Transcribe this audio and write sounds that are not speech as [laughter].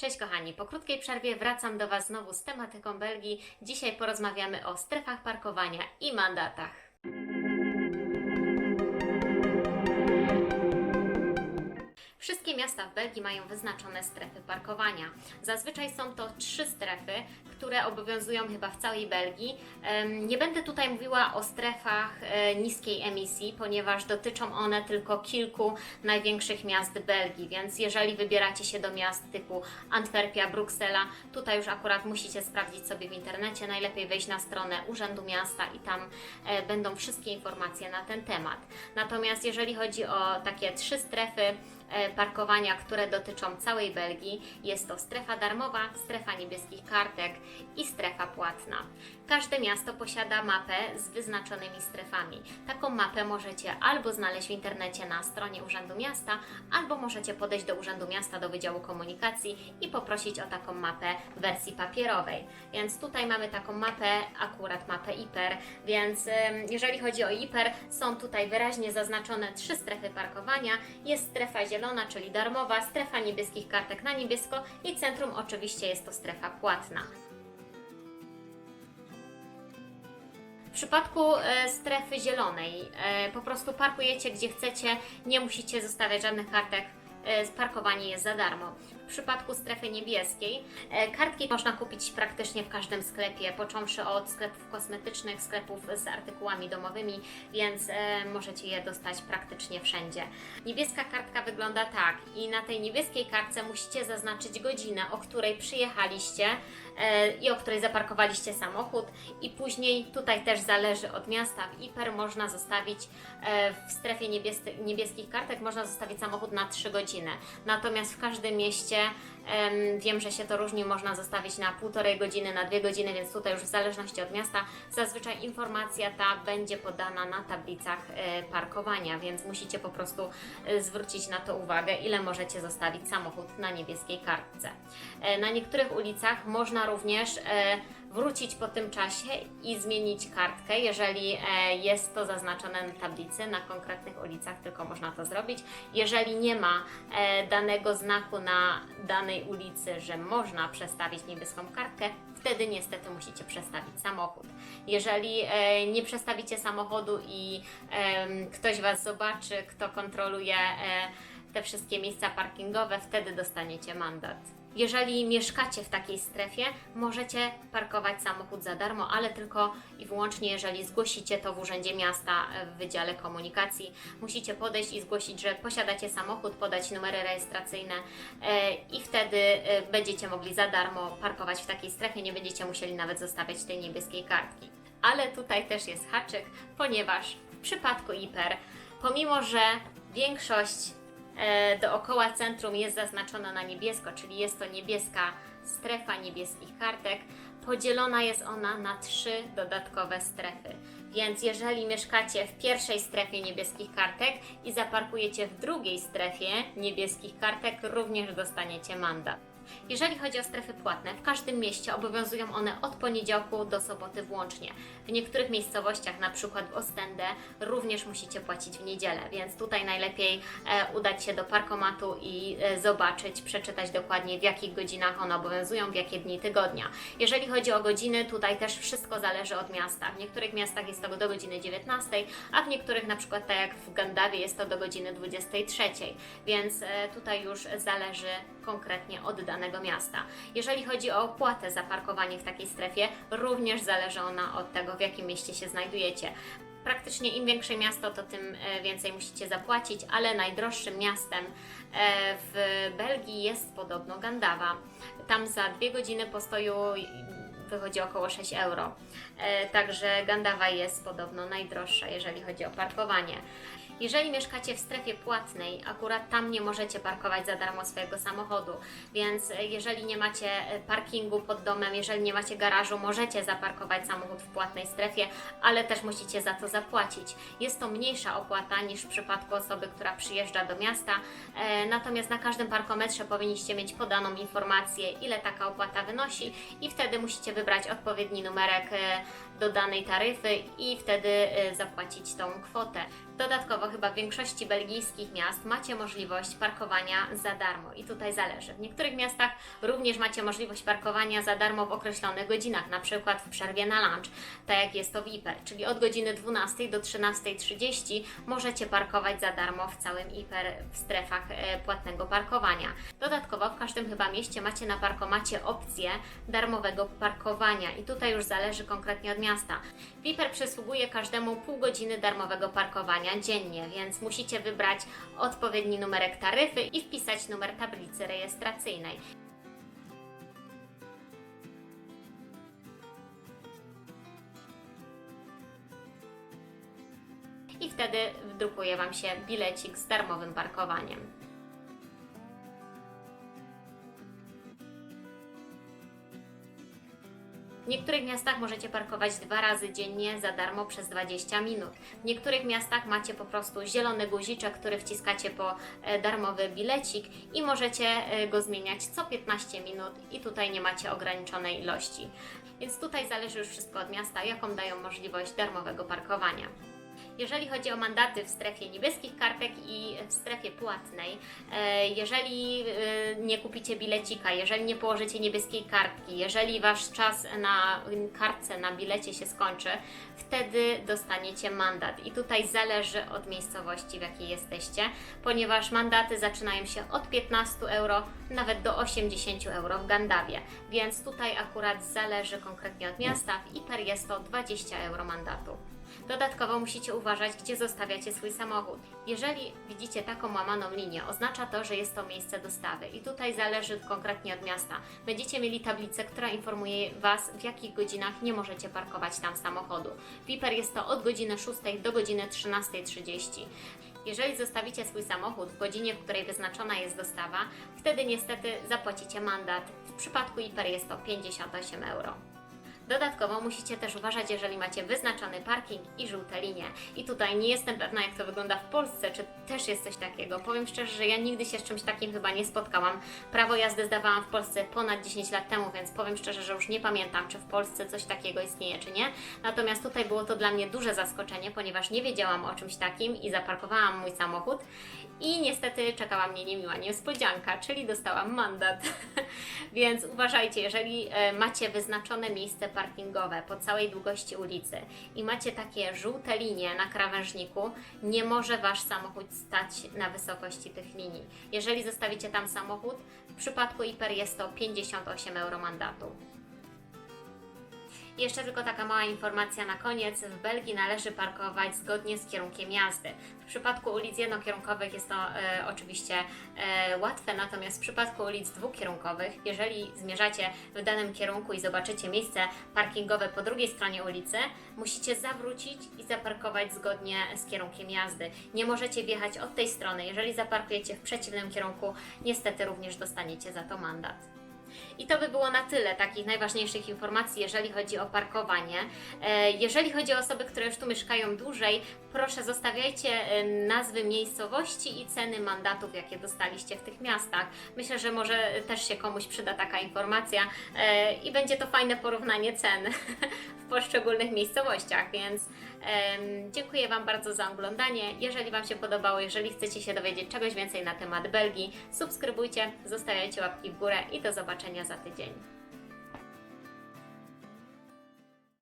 Cześć kochani, po krótkiej przerwie wracam do Was znowu z tematyką Belgii. Dzisiaj porozmawiamy o strefach parkowania i mandatach. Wszystkie miasta w Belgii mają wyznaczone strefy parkowania. Zazwyczaj są to trzy strefy, które obowiązują chyba w całej Belgii. Nie będę tutaj mówiła o strefach e, niskiej emisji, ponieważ dotyczą one tylko kilku największych miast Belgii, więc jeżeli wybieracie się do miast typu Antwerpia, Bruksela, tutaj już akurat musicie sprawdzić sobie w internecie, najlepiej wejść na stronę Urzędu Miasta i tam e, będą wszystkie informacje na ten temat. Natomiast jeżeli chodzi o takie trzy strefy, e, parkowania, które dotyczą całej Belgii. Jest to strefa darmowa, strefa niebieskich kartek i strefa płatna. Każde miasto posiada mapę z wyznaczonymi strefami. Taką mapę możecie albo znaleźć w internecie na stronie Urzędu Miasta, albo możecie podejść do Urzędu Miasta, do Wydziału Komunikacji i poprosić o taką mapę w wersji papierowej. Więc tutaj mamy taką mapę, akurat mapę IPER, więc jeżeli chodzi o IPER, są tutaj wyraźnie zaznaczone trzy strefy parkowania. Jest strefa zielona, czyli darmowa, strefa niebieskich kartek na niebiesko i centrum oczywiście jest to strefa płatna. Przypadku e, strefy zielonej e, po prostu parkujecie gdzie chcecie, nie musicie zostawiać żadnych kartek. e, Parkowanie jest za darmo. Przypadku strefy niebieskiej e, kartki można kupić praktycznie w każdym sklepie, począwszy od sklepów kosmetycznych, sklepów z artykułami domowymi, więc e, możecie je dostać praktycznie wszędzie. Niebieska kartka wygląda tak i na tej niebieskiej kartce musicie zaznaczyć godzinę, o której przyjechaliście e, i o której zaparkowaliście samochód i później tutaj też zależy od miasta. W IPER można zostawić w strefie niebies- niebieskich kartek można zostawić samochód na 3 godziny. Natomiast w każdym mieście wiem, że się to różni, można zostawić na półtorej godziny, na dwie godziny, więc tutaj już w zależności od miasta zazwyczaj informacja ta będzie podana na tablicach e, parkowania, więc musicie po prostu e, zwrócić na to uwagę, ile możecie zostawić samochód na niebieskiej kartce. E, Na niektórych ulicach można również wrócić po tym czasie i zmienić kartkę, jeżeli e, jest to zaznaczone na tablicy na konkretnych ulicach, tylko można to zrobić. Jeżeli nie ma e, danego znaku na danej ulicy, że można przestawić niebieską kartkę, wtedy niestety musicie przestawić samochód. Jeżeli e, nie przestawicie samochodu i ktoś Was zobaczy, kto kontroluje te wszystkie miejsca parkingowe, wtedy dostaniecie mandat. Jeżeli mieszkacie w takiej strefie, możecie parkować samochód za darmo, ale tylko i wyłącznie jeżeli zgłosicie to w Urzędzie Miasta e, w Wydziale Komunikacji. Musicie podejść i zgłosić, że posiadacie samochód, podać numery rejestracyjne e, i wtedy e, będziecie mogli za darmo parkować w takiej strefie, nie będziecie musieli nawet zostawiać tej niebieskiej kartki. Ale tutaj też jest haczyk, ponieważ w przypadku IPER, pomimo że większość dookoła centrum jest zaznaczona na niebiesko, czyli jest to niebieska strefa niebieskich kartek. Podzielona jest ona na trzy dodatkowe strefy. Więc jeżeli mieszkacie w pierwszej strefie niebieskich kartek i zaparkujecie w drugiej strefie niebieskich kartek, również dostaniecie mandat. Jeżeli chodzi o strefy płatne, w każdym mieście obowiązują one od poniedziałku do soboty włącznie. W niektórych miejscowościach, na przykład w Ostende, również musicie płacić w niedzielę, więc tutaj najlepiej e, udać się do parkomatu i e, zobaczyć, przeczytać dokładnie w jakich godzinach one obowiązują, w jakie dni tygodnia. Jeżeli chodzi o godziny, tutaj też wszystko zależy od miasta. W niektórych miastach jest to do godziny 19, a w niektórych, na przykład tak jak w Gandawie, jest to do godziny 23, więc e, tutaj już zależy konkretnie od danego miasta. Jeżeli chodzi o opłatę za parkowanie w takiej strefie, również zależy ona od tego, w jakim mieście się znajdujecie. Praktycznie im większe miasto, to tym e, więcej musicie zapłacić, ale najdroższym miastem e, w Belgii jest podobno Gandawa. Tam za dwie godziny postoju wychodzi około 6 euro. E, Także Gandawa jest podobno najdroższa, jeżeli chodzi o parkowanie. Jeżeli mieszkacie w strefie płatnej, akurat tam nie możecie parkować za darmo swojego samochodu, więc jeżeli nie macie e, parkingu pod domem, jeżeli nie macie garażu, możecie zaparkować samochód w płatnej strefie, ale też musicie za to zapłacić. Jest to mniejsza opłata niż w przypadku osoby, która przyjeżdża do miasta, e, natomiast na każdym parkometrze powinniście mieć podaną informację, ile taka opłata wynosi i wtedy musicie wybrać odpowiedni numerek e, do danej taryfy i wtedy e, zapłacić tą kwotę. Dodatkowo chyba w większości belgijskich miast macie możliwość parkowania za darmo i tutaj zależy. W niektórych miastach również macie możliwość parkowania za darmo w określonych godzinach, na przykład w przerwie na lunch, tak jak jest to w IPER, czyli od godziny 12 do 13.30 możecie parkować za darmo w całym IPER w strefach e, płatnego parkowania. Dodatkowo w każdym chyba mieście macie na parkomacie opcję darmowego parkowania i tutaj już zależy konkretnie od miasta. Piper przysługuje każdemu pół godziny darmowego parkowania dziennie, więc musicie wybrać odpowiedni numerek taryfy i wpisać numer tablicy rejestracyjnej. I wtedy wdrukuje Wam się bilecik z darmowym parkowaniem. Niektórych miastach możecie parkować dwa razy dziennie za darmo przez 20 minut. W niektórych miastach macie po prostu zielony guziczek, który wciskacie po e, darmowy bilecik i możecie e, go zmieniać co 15 minut i tutaj nie macie ograniczonej ilości. Więc tutaj zależy już wszystko od miasta, jaką dają możliwość darmowego parkowania. Jeżeli chodzi o mandaty w strefie niebieskich kartek i w strefie płatnej, e, jeżeli e, nie kupicie bilecika, jeżeli nie położycie niebieskiej kartki, jeżeli wasz czas na kartce, na bilecie się skończy, wtedy dostaniecie mandat. I tutaj zależy od miejscowości, w jakiej jesteście, ponieważ mandaty zaczynają się od 15 euro, nawet do 80 euro w Gandawie. Więc tutaj akurat zależy konkretnie od miasta. W IPER jest to 20 euro mandatu. Dodatkowo musicie uważać, gdzie zostawiacie swój samochód. Jeżeli widzicie taką łamaną linię, oznacza to, że jest to miejsce dostawy i tutaj zależy konkretnie od miasta. Będziecie mieli tablicę, która informuje Was, w jakich godzinach nie możecie parkować tam samochodu. Piper jest to od godziny 6 do godziny 13.30. Jeżeli zostawicie swój samochód w godzinie, w której wyznaczona jest dostawa, wtedy niestety zapłacicie mandat. W przypadku IPER jest to 58 euro. Dodatkowo musicie też uważać, jeżeli macie wyznaczony parking i żółte linie. I tutaj nie jestem pewna, jak to wygląda w Polsce, czy też jest coś takiego. Powiem szczerze, że ja nigdy się z czymś takim chyba nie spotkałam. Prawo jazdy zdawałam w Polsce ponad 10 lat temu, więc powiem szczerze, że już nie pamiętam, czy w Polsce coś takiego istnieje, czy nie. Natomiast tutaj było to dla mnie duże zaskoczenie, ponieważ nie wiedziałam o czymś takim i zaparkowałam mój samochód. I niestety czekała mnie niemiła niespodzianka, czyli dostałam mandat. [laughs] Więc uważajcie, jeżeli e, macie wyznaczone miejsce parkingowe po całej długości ulicy i macie takie żółte linie na krawężniku, nie może wasz samochód stać na wysokości tych linii. Jeżeli zostawicie tam samochód, w przypadku IPER jest to 58 euro mandatu. Jeszcze tylko taka mała informacja na koniec. W Belgii należy parkować zgodnie z kierunkiem jazdy. W przypadku ulic jednokierunkowych jest to e, oczywiście e, łatwe, natomiast w przypadku ulic dwukierunkowych, jeżeli zmierzacie w danym kierunku i zobaczycie miejsce parkingowe po drugiej stronie ulicy, musicie zawrócić i zaparkować zgodnie z kierunkiem jazdy. Nie możecie wjechać od tej strony. Jeżeli zaparkujecie w przeciwnym kierunku, niestety również dostaniecie za to mandat. I to by było na tyle takich najważniejszych informacji, jeżeli chodzi o parkowanie. E, Jeżeli chodzi o osoby, które już tu mieszkają dłużej, proszę zostawiajcie e, nazwy miejscowości i ceny mandatów, jakie dostaliście w tych miastach. Myślę, że może też się komuś przyda taka informacja e, i będzie to fajne porównanie cen [laughs] w poszczególnych miejscowościach, więc dziękuję Wam bardzo za oglądanie. Jeżeli Wam się podobało, jeżeli chcecie się dowiedzieć czegoś więcej na temat Belgii, subskrybujcie, zostawiajcie łapki w górę i do zobaczenia za tydzień.